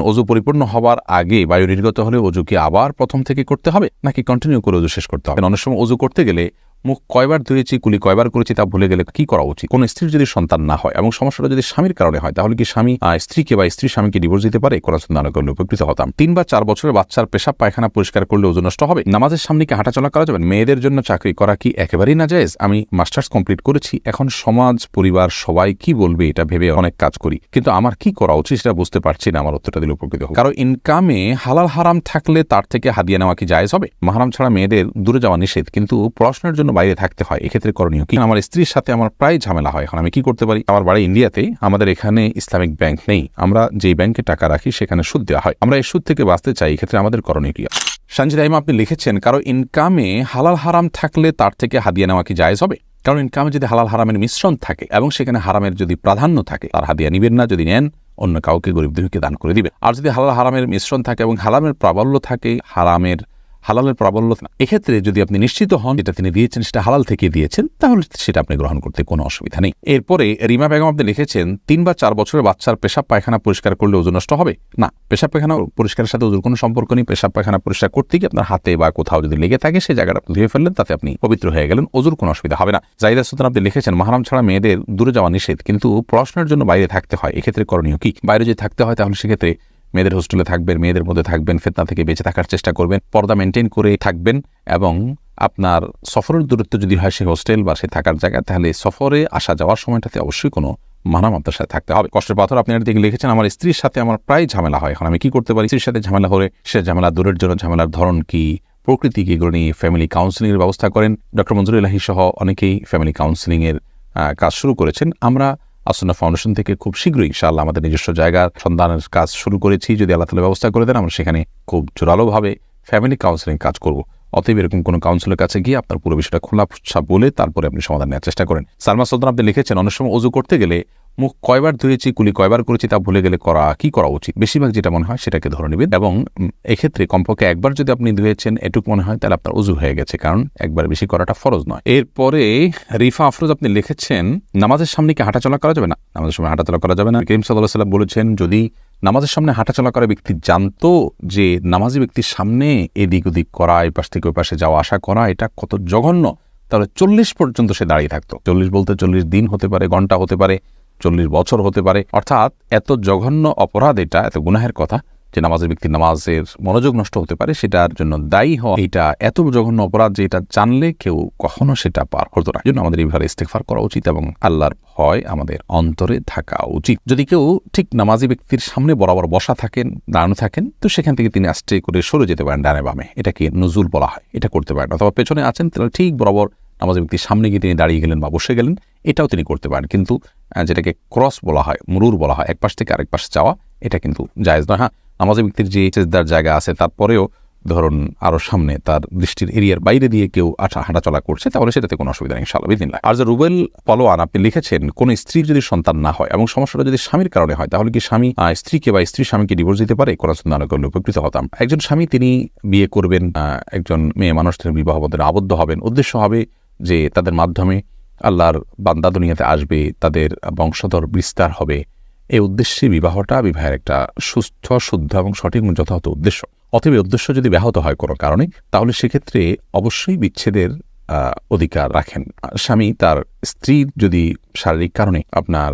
অজু পরিপূর্ণ হওয়ার আগে বায়ু নির্গত হলে অজু কি আবার প্রথম থেকে করতে হবে নাকি কন্টিনিউ করে অজু শেষ করতে হবে? অনেক সময় অজু করতে গেলে মুখ কয়বার ধুয়েছি, কুলি কয়বার করেছি তা ভুলে গেলে কি করা উচিত? কোন স্ত্রীর যদি সন্তান না হয় এবং সমস্যাটা যদি স্বামীর কারণে হয়, তাহলে কি স্বামী স্ত্রীকে বা স্ত্রী স্বামীকে ডিভোর্স দিতে পারে? কোরআন সুন্নাহ করলে উপকৃত হতাম। তিন বা চার বছরের বাচ্চার পেশাব পায়খানা পরিষ্কার করলে ওজন নষ্ট হবে। নামাজের সামনে কি হাঁটাচলা করা যাবে? মেয়েদের জন্য চাকরি করা কি একেবারেই না জায়েজ আমি মাস্টার্স কমপ্লিট করেছি। এখন সমাজ, পরিবার, সবাই কি বলবে এটা ভেবে অনেক কাজ করি। কিন্তু আমার কি করা উচিত সেটা বুঝতে পারছি না, আমার উত্তরটা দিলে উপকৃত হবে। কারণ ইনকামে হালাল হারাম থাকলে তার থেকে হাদিয়া নেওয়া কি জায়েজ হবে? মাহারাম ছাড়া মেয়েদের দূরে যাওয়া নিষেধ। কিন্তু পড়াশোনার জন্য বাইরে থাকতে হয়, এক্ষেত্রে করণীয় কি? আমার স্ত্রীর সাথে আমার প্রায় ঝামেলা হয়। এখন আমি কি করতে পারি? আমার বাড়ি ইন্ডিয়াতে আমাদের এখানে ইসলামিক ব্যাংক নেই। আমরা যেই ব্যাংকে টাকা রাখি সেখানে সুদ দেওয়া হয়। আমরা এই সুদ থেকে বাঁচতে চাই, এক্ষেত্রে আমাদের করণীয় কি? সঞ্জিত রাহিমা, আপনি লিখেছেন, কারও ইনকামে হালাল হারাম থাকলে তার থেকে হাদিয়া নেওয়া কি জায়েজ হবে? কারণ ইনকামে যদি হালাল হারামের মিশ্রণ থাকে এবং সেখানে হারামের যদি প্রাধান্য থাকে, তার হাদিয়া নিবেন না। যদি নেন, অন্য কাউকে গরিব দুঃখীকে দান করে দিবে। আর যদি হালাল হারামের মিশ্রণ থাকে এবং হারামের প্রাবল্য থাকে, হারামের হালালের প্রাবল্য এক্ষেত্রে যদি আপনি নিশ্চিত হন যেটা তিনি দিয়েছেন, সেটা হালাল থেকে দিয়েছেন, তাহলে সেটা আপনি গ্রহণ করতে কোনো অসুবিধা নেই। এরপরে রিমা বেগম আপনি লিখেছেন, তিন বা চার বছরের বাচ্চার পেশাব পায়খানা পরিষ্কার করলে ওজন নষ্ট হবে? না, পেশাব পায়খানা পরিষ্কারের সাথে ওজুর কোনো সম্পর্ক নেই। পেশাব পায়খানা পরিষ্কার করতে গিয়ে আপনার হাতে বা কোথাও যদি লেগে থাকে, সেই জায়গাটা আপনি ধুয়ে ফেললেন, তাতে আপনি পবিত্র হয়ে গেলেন, ওজুর কোনো অসুবিধা হবে না। জাইদা সুলতান আপনি লিখেছেন, মাহারাম ছাড়া মেয়েদের দূরে যাওয়া নিষেধ, কিন্তু পড়াশোনার জন্য বাইরে থাকতে হয়। এক্ষেত্রে করণীয় কি? বাইরে যদি থাকতে হয়, তাহলে সেক্ষেত্রে মেয়েদের হোস্টেলে থাকবেন, মেয়েদের মধ্যে থাকবেন, ফেতনা থেকে বেঁচে থাকার চেষ্টা করবেন, পর্দা মেনটেন করে থাকবেন এবং আপনার সফরের দূরত্ব যদি হয় সে হোস্টেল বা সে থাকার জায়গা তাহলে সফরে আসা যাওয়ার সময়টাতে অবশ্যই কোনো মানাম আপনার সাথে থাকতে হবে। কষ্টের পাথর আপনি দিকে লিখেছেন, আমার স্ত্রীর সাথে আমার প্রায় ঝামেলা হয়, এখন আমি কি করতে পারি? স্ত্রীর সাথে ঝামেলা হলে সে ঝামেলা দূরের জন্য ঝামেলার ধরন কি? প্রকৃতি কি? এগুলো নিয়ে ফ্যামিলি কাউন্সিলিংয়ের ব্যবস্থা করেন। ডক্টর মঞ্জুর ইলাহি সহ অনেকেই ফ্যামিলি কাউন্সিলিংয়ের কাজ শুরু করেছেন। আমরা আসনা ফাউন্ডেশন থেকে খুব শীঘ্রই ইনশাআল্লাহ আমাদের নিজস্ব জায়গার সন্ধানের কাজ শুরু করেছি। যদি আল্লাহ তালা ব্যবস্থা করে দেন, আমরা সেখানে খুব জোরালোভাবে ফ্যামিলি কাউন্সিলিং কাজ করব। অতএব এরকম কোনো কাউন্সিলের কাছে গিয়ে আপনার পুরো বিষয়টা খোলা বলে তারপরে আপনি সমাধান নেওয়ার চেষ্টা করেন। সালমা সুলতান আপনি লিখেছেন, অনেক সময় অজু করতে গেলে মুখ কয়বার ধুয়েছি, কুলি কয়বার করেছি তা ভুলে গেলে করা, কি করা উচিত? বেশিরভাগ যেটা মনে হয় সেটাকে ধরে নেবেন। এবং এক্ষেত্রে কমপক্ষে একবার যদি আপনি ধুয়েছেন, এটুক মনে হয় তাহলে আপনার উজু হয়ে গেছে, কারণ একবার বেশি করাটা ফরজ নয়। এরপরে রিফা আফরোজ আপনি লিখেছেন, নামাজের সামনে কি হাঁটাচলা করা যাবে? না, নামাজের সময় হাঁটাচলা করা যাবে না। করিম সাল্লাহ সাল্লাম বলেছেন, যদি নামাজের সামনে হাঁটাচলা করা ব্যক্তি জানতো যে নামাজি ব্যক্তির সামনে এদিক ওদিক করা এই পাশ থেকে ওই পাশে যাওয়া, আসা করা, এটা কত জঘন্য, তাহলে চল্লিশ পর্যন্ত সে দাঁড়িয়ে থাকতো। চল্লিশ বলতে চল্লিশ দিন হতে পারে, ঘণ্টা হতে পারে চল্লিশ বছর হতে পারে। অর্থাৎ এত জঘন্য অপরাধ এটা, এত গুনাহের কথা যে নামাজের ব্যক্তির নামাজের মনোযোগ নষ্ট হতে পারে, সেটার জন্য দায়ী হওয়া, এটা এত জঘন্য অপরাধ যে এটা জানলে কেউ কখনো সেটা পার হতো না। জন্য আমাদের এইভাবে ইস্তেকফার করা উচিত এবং আল্লাহর ভয় আমাদের অন্তরে থাকা উচিত। যদি কেউ ঠিক নামাজি ব্যক্তির সামনে বরাবর বসা থাকেন, দাঁড়ানো থাকেন, তো সেখান থেকে তিনি আস্তে করে সরে যেতে পারেন ডানে বামে। এটাকে নজুল বলা হয়, এটা করতে পারেন। অথবা পেছনে আছেন, তাহলে ঠিক বরাবর নামাজি ব্যক্তির সামনে গিয়ে তিনি দাঁড়িয়ে গেলেন বা বসে গেলেন। এটাও তিনি করতে পারেন। কিন্তু যেটাকে ক্রস বলা হয়, মুরুর বলা হয় এক পাশ থেকে আরেক পাশে যাওয়া, এটা কিন্তু জায়েজ নয়। হ্যাঁ নামাজি ব্যক্তির যে সেজদার জায়গা আছে, তারপরেও ধরুন আরও সামনে তার দৃষ্টির এরিয়ার বাইরে দিয়ে কেউ আঠা হাঁটাচলা করছে, তাহলে সেটাতে কোনো অসুবিধা নেই, ইনশাআল্লাহ বিদিনলা আর যে রুবেল পলোয়ান, আপনি লিখেছেন, কোনো স্ত্রীর যদি সন্তান না হয় এবং সমস্যাটা যদি স্বামীর কারণে হয়, তাহলে কি স্বামী স্ত্রীকে বা স্ত্রী স্বামীকে ডিভোর্স দিতে পারে? কোনো সুন্নাহ করলে উপকৃত হতাম। একজন স্বামী, তিনি বিয়ে করবেন একজন মেয়ে মানুষ, তিনি বিবাহ বন্ধনে আবদ্ধ হবেন। উদ্দেশ্য হবে যে তাদের মাধ্যমে আল্লাহর বান্দা দুনিয়াতে আসবে, তাদের বংশধর বিস্তার হবে। এই উদ্দেশ্যে বিবাহটা বিবাহের একটা সুস্থ, শুদ্ধ এবং সঠিক যথাযথ উদ্দেশ্য। অতএব উদ্দেশ্য যদি ব্যাহত হয় কোনো কারণে, তাহলে সেক্ষেত্রে অবশ্যই বিচ্ছেদের অধিকার রাখেন। স্বামী তার স্ত্রীর যদি শারীরিক কারণে আপনার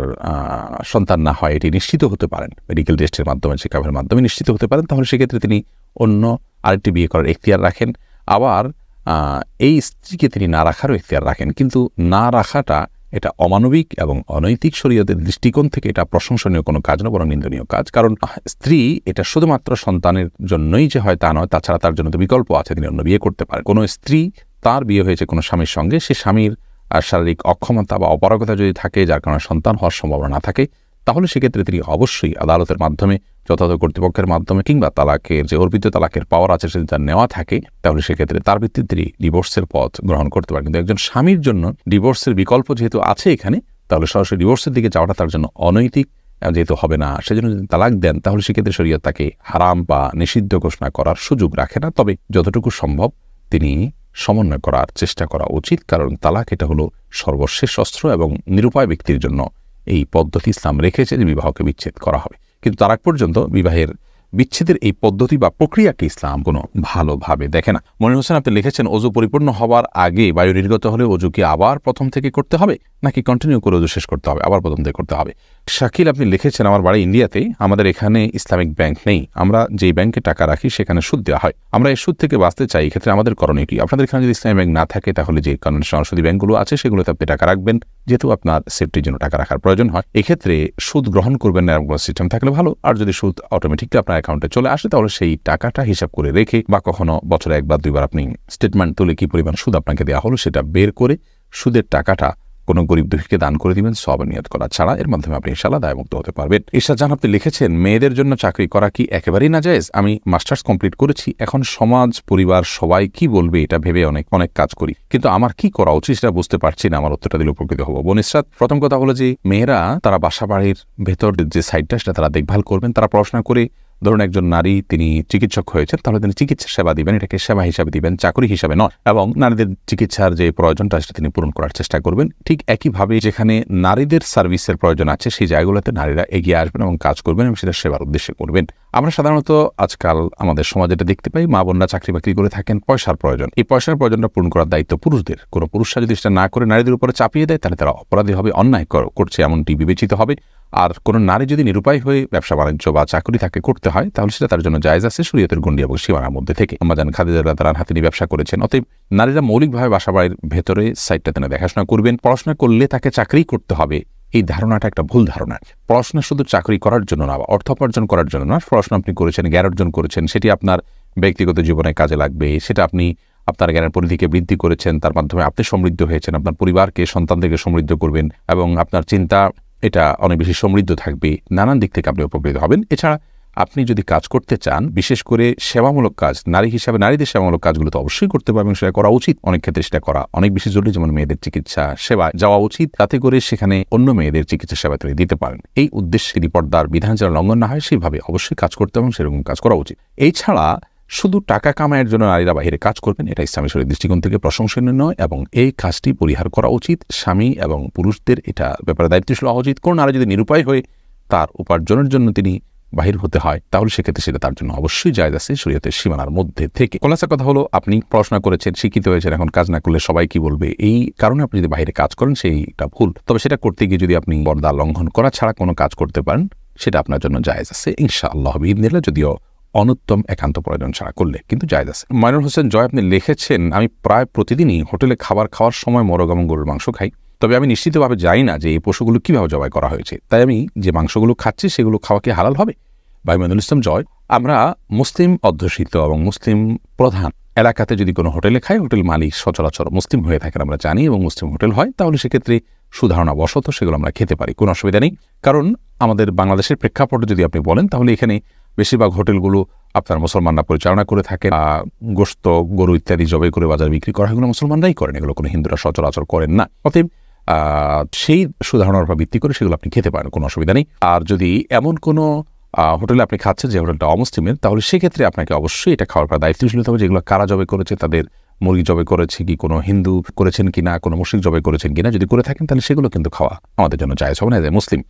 সন্তান না হয়, এটি নিশ্চিত হতে পারেন। মেডিকেল টেস্টের মাধ্যমে চেকআপের মাধ্যমে নিশ্চিত হতে পারেন, তাহলে সেক্ষেত্রে তিনি অন্য আরেকটি বিয়ে করার এখতিয়ার রাখেন। আবার এই স্ত্রীকে তিনি না রাখারও এখতিয়ার রাখেন। কিন্তু না রাখাটা এটা অমানবিক এবং অনৈতিক শরীয়তের দৃষ্টিকোণ থেকে এটা প্রশংসনীয় কোনো কাজ নয়, বরং নিন্দনীয় কাজ। কারণ স্ত্রী এটা শুধুমাত্র সন্তানের জন্যই যে হয় তা নয়, তাছাড়া তার জন্য তো বিকল্প আছে, তিনি অন্য বিয়ে করতে পারেন। কোনো স্ত্রী তার বিয়ে হয়েছে কোনো স্বামীর সঙ্গে, সে স্বামীর শারীরিক অক্ষমতা বা অপারগতা যদি থাকে, যার কারণে সন্তান হওয়ার সম্ভাবনা না থাকে তাহলে সেক্ষেত্রে তিনি অবশ্যই আদালতের মাধ্যমে, যথাযথ কর্তৃপক্ষের মাধ্যমে কিংবা তালাকের যে অর্পিত তালাকের পাওয়ার আছে সেটা তার নেওয়া থাকে, তাহলে সেক্ষেত্রে তার ভিত্তিতে তিনি ডিভোর্সের পথ গ্রহণ করতে পারেন। কিন্তু একজন স্বামীর জন্য ডিভোর্সের বিকল্প যেহেতু আছে এখানে, তাহলে সরাসরি ডিভোর্সের দিকে যাওয়াটা তার জন্য অনৈতিক। যেহেতু হবে না, সেজন্য যদি তালাক দেন, তাহলে সেক্ষেত্রে শরীয়ত তাকে হারাম বা নিষিদ্ধ ঘোষণা করার সুযোগ রাখে না। তবে যতটুকু সম্ভব তিনি সমন্বয় করার চেষ্টা করা উচিত, কারণ তালাক এটা হলো সর্বশেষ অস্ত্র এবং নিরুপায় ব্যক্তির জন্য এই পদ্ধতি ইসলাম রেখেছে যে বিবাহকে বিচ্ছেদ করা হবে। কিন্তু তার আগ পর্যন্ত বিবাহের বিচ্ছেদের এই পদ্ধতি বা প্রক্রিয়াকে ইসলাম কোনো ভালোভাবে দেখে না। মনির হোসেন, আপনি লিখেছেন, অজু পরিপূর্ণ হওয়ার আগে বায়ু নির্গত হলে অজুকে আবার প্রথম থেকে করতে হবে নাকি কন্টিনিউ করে অজু শেষ করতে হবে? আবার প্রথম থেকে করতে হবে। শাকিল, আপনি লিখেছেন, আমার বাড়ি ইন্ডিয়াতে, আমাদের এখানে ইসলামিক ব্যাংক নেই। আমরা যেই ব্যাংকে টাকা রাখি, সেখানে সুদ দেওয়া হয়। আমরা এই সুদ থেকে বাঁচতে চাই, এক্ষেত্রে আমাদের করণীয় কি? আপনাদের এখানে যদি ইসলামিক ব্যাংক না থাকে, তাহলে যে কনভেনশনাল সুদী ব্যাংকগুলো আছে, সেগুলোতে আপনি টাকা রাখবেন। যেহেতু আপনার সেফটির জন্য টাকা রাখার প্রয়োজন হয়, এক্ষেত্রে সুদ গ্রহণ করবেন না, এরকম সিস্টেম থাকলে ভালো। আর যদি সুদ অটোমেটিকলি আপনার অ্যাকাউন্টে চলে আসে, তাহলে সেই টাকাটা হিসাব করে রেখে বা কখনো বছরে একবার, দুইবার আপনি স্টেটমেন্ট তুলে কি পরিমাণ সুদ আপনাকে দেওয়া হলো, সেটা বের করে সুদের টাকাটা কোনো গরিব দুঃখীকে দান করে দিবেন, সব নিয়ত করা ছাড়া। এর মাধ্যমে আপনি ইনশাল্লাহ দায়মুক্ত হতে পারবেন। ঈশা জান, আপনি লিখেছেন, মেয়েদের জন্য চাকরি করা কি একেবারেই না যায় আমি মাস্টার্স কমপ্লিট করেছি। এখন সমাজ, পরিবার, সবাই কি বলবে এটা ভেবে অনেক অনেক কাজ করি। কিন্তু আমার কি করা উচিত সেটা বুঝতে পারছি না, আমার উত্তরটা দিলে উপকৃত হব। বনিসরাত প্রথম কথা হলো যে, মেয়েরা তারা বাসা বাড়ির ভেতর যে সাইডটা সেটা তারা দেখভাল করবেন। তারা পড়াশোনা করে ধরুন একজন নারী তিনি চিকিৎসক হয়েছেন, তাহলে তিনি চিকিৎসা সেবা দিবেন, এটাকে সেবা হিসাবে দিবেন, চাকরি হিসাবে নয়। এবং নারীদের চিকিৎসার যে প্রয়োজনটা, সেটা তিনি পূরণ করার চেষ্টা করবেন। ঠিক একইভাবে যেখানে নারীদের সার্ভিসের প্রয়োজন আছে, সেই জায়গাগুলোতে নারীরা এগিয়ে আসবেন এবং কাজ করবেন এবং সেটা সেবার উদ্দেশ্যে করবেন। আমরা সাধারণত আজকাল আমাদের সমাজে এটা দেখতে পাই, মা বোনরা চাকরি বাকরি করে থাকেন, পয়সার প্রয়োজন। এই পয়সার প্রয়োজনটা পূরণ করার দায়িত্ব পুরুষদের। কোনো পুরুষরা যদি সেটা না করে নারীদের উপরে চাপিয়ে দেয়, তাহলে তারা অপরাধী হবে, অন্যায় কর- করছে এমনটি বিবেচিত হবে। আর কোনো নারী যদি নিরুপায় হয়ে ব্যবসা বাণিজ্য বা চাকরি তাকে করতে হয়, তাহলে সেটা তার জন্য জায়জ আছে শরীয়তের গণ্ডি এবং সীমানার মধ্যে থেকে। আমাজান খাদিজা তারা হাতে নিয়ে ব্যবসা করেছেন। অতএব নারীরা মৌলিকভাবে বাসা বাড়ির ভেতরে সাইডটা তিনি দেখাশোনা করবেন। পড়াশোনা করলে তাকে চাকরি করতে হবে। এই ধারণাটা একটা ভুল ধারণা। পড়াশোনা শুধু চাকরি করার জন্য না বা অর্থ উপার্জন করার জন্য না পড়াশোনা আপনি করেছেন, জ্ঞান অর্জন করেছেন, সেটি আপনার ব্যক্তিগত জীবনে কাজে লাগবে, সেটা আপনি আপনার জ্ঞানের পরিধিকে বৃদ্ধি করেছেন, তার মাধ্যমে আপনি সমৃদ্ধ হয়েছেন, আপনার পরিবারকে, সন্তানদেরকে সমৃদ্ধ করবেন, এবং আপনার চিন্তা, এটা অনেক বেশি সমৃদ্ধ থাকবে, নানান দিক থেকে আপনি উপকৃত হবেন। এছাড়া আপনি যদি কাজ করতে চান, বিশেষ করে সেবামূলক কাজ, নারী হিসাবে নারীদের সেবামূলক কাজগুলো তো অবশ্যই করতে পারবেন সেটা করা উচিত। অনেক ক্ষেত্রে সেটা করা অনেক বেশি জরুরি, যেমন মেয়েদের চিকিৎসা সেবা যাওয়া উচিত। তাতে করে সেখানে অন্য মেয়েদের চিকিৎসা সেবা তিনি দিতে পারেন। এই উদ্দেশ্যে যদি পর্দার বিধান যেন লঙ্ঘন না হয় সেইভাবে অবশ্যই কাজ করতে এবং সেরকম কাজ করা উচিত। এছাড়া শুধু টাকা কামায়ের জন্য নারীরা বাইরে কাজ করবেন, এটা ইসলামী শরীর দৃষ্টিকোণ থেকে প্রশংসনীয় নয় এবং এই কাজটি পরিহার করা উচিত। স্বামী এবং পুরুষদের এটা ব্যাপারে দায়িত্বশীল হওয়া উচিত। কোন নারী যদি নিরুপায় হয়ে তার উপার্জনের জন্য তিনি বাহির হতে হয়, তাহলে সেক্ষেত্রে সেটা তার জন্য অবশ্যই জায়জ আছে শরীয়তের সীমানার মধ্যে থেকে। খোলাসা কথা হলো, আপনি পড়াশোনা করেছেন, শিক্ষিত হয়েছেন, এখন কাজ না করলে সবাই কি বলবে? এই কারণে আপনি যদি বাইরে কাজ করেন সেইটা ভুল। তবে সেটা করতে গিয়ে যদি আপনি পর্দা লঙ্ঘন করা ছাড়া কোনো কাজ করতে পারেন, সেটা আপনার জন্য জায়েজ আছে। ইনশাআল্লাহ বিদিনিল্লাহ যদিও অনুত্তম একান্ত প্রয়োজন ছাড়া করলে কিন্তু জায়জ আছে। মাইনুর হোসেন জয় আপনি লিখেছেন, আমি প্রায় প্রতিদিনই হোটেলে খাবার খাওয়ার সময় মোরগ এবং গরুর মাংস খাই। তবে আমি নিশ্চিতভাবে জানি না যে এই পশুগুলো কীভাবে জবাই করা হয়েছে। তাই আমি যে মাংসগুলো খাচ্ছি সেগুলো খাওয়া কি হালাল হবে? ভাই মাইনুল ইসলাম জয়। আমরা মুসলিম অধ্যুষিত এবং মুসলিম প্রধান এলাকাতে যদি কোনো হোটেলে খাই, হোটেল মালিক সচরাচর মুসলিম হয়ে থাকেন আমরা জানি এবং মুসলিম হোটেল হয়, তাহলে সেক্ষেত্রে সুধারণা বশত সেগুলো আমরা খেতে পারি, কোনো অসুবিধা নেই। কারণ আমাদের বাংলাদেশের প্রেক্ষাপটে যদি আপনি বলেন, তাহলে এখানে বেশিরভাগ হোটেলগুলো আপনার মুসলমানরা পরিচালনা করে থাকে গোস্ত গরু ইত্যাদি জবাই করে বাজারে বিক্রি করা এগুলো মুসলমানরাই করেন, এগুলো কোনো হিন্দুরা সচরাচর করেন না। অতএব সেই সুধারণার উপর ভিত্তি করে সেগুলো আপনি খেতে পারেন, কোনো অসুবিধা নেই। আর যদি এমন কোনো হোটেলে আপনি খাচ্ছেন যে হোটেলটা অমুসলিমের তাহলে সেক্ষেত্রে আপনাকে অবশ্যই এটা খাওয়ার পর দায়িত্বশীল হতে হবে যেগুলো কারা জবে করেছে, তাদের মুরগি জবে করেছে কি, কোনো হিন্দু করেছেন কি না কোনো মুসলিম জবে করেছেন কি না যদি করে থাকেন তাহলে সেগুলো কিন্তু খাওয়া আমাদের জন্য জায়জ হবে না মুসলিম।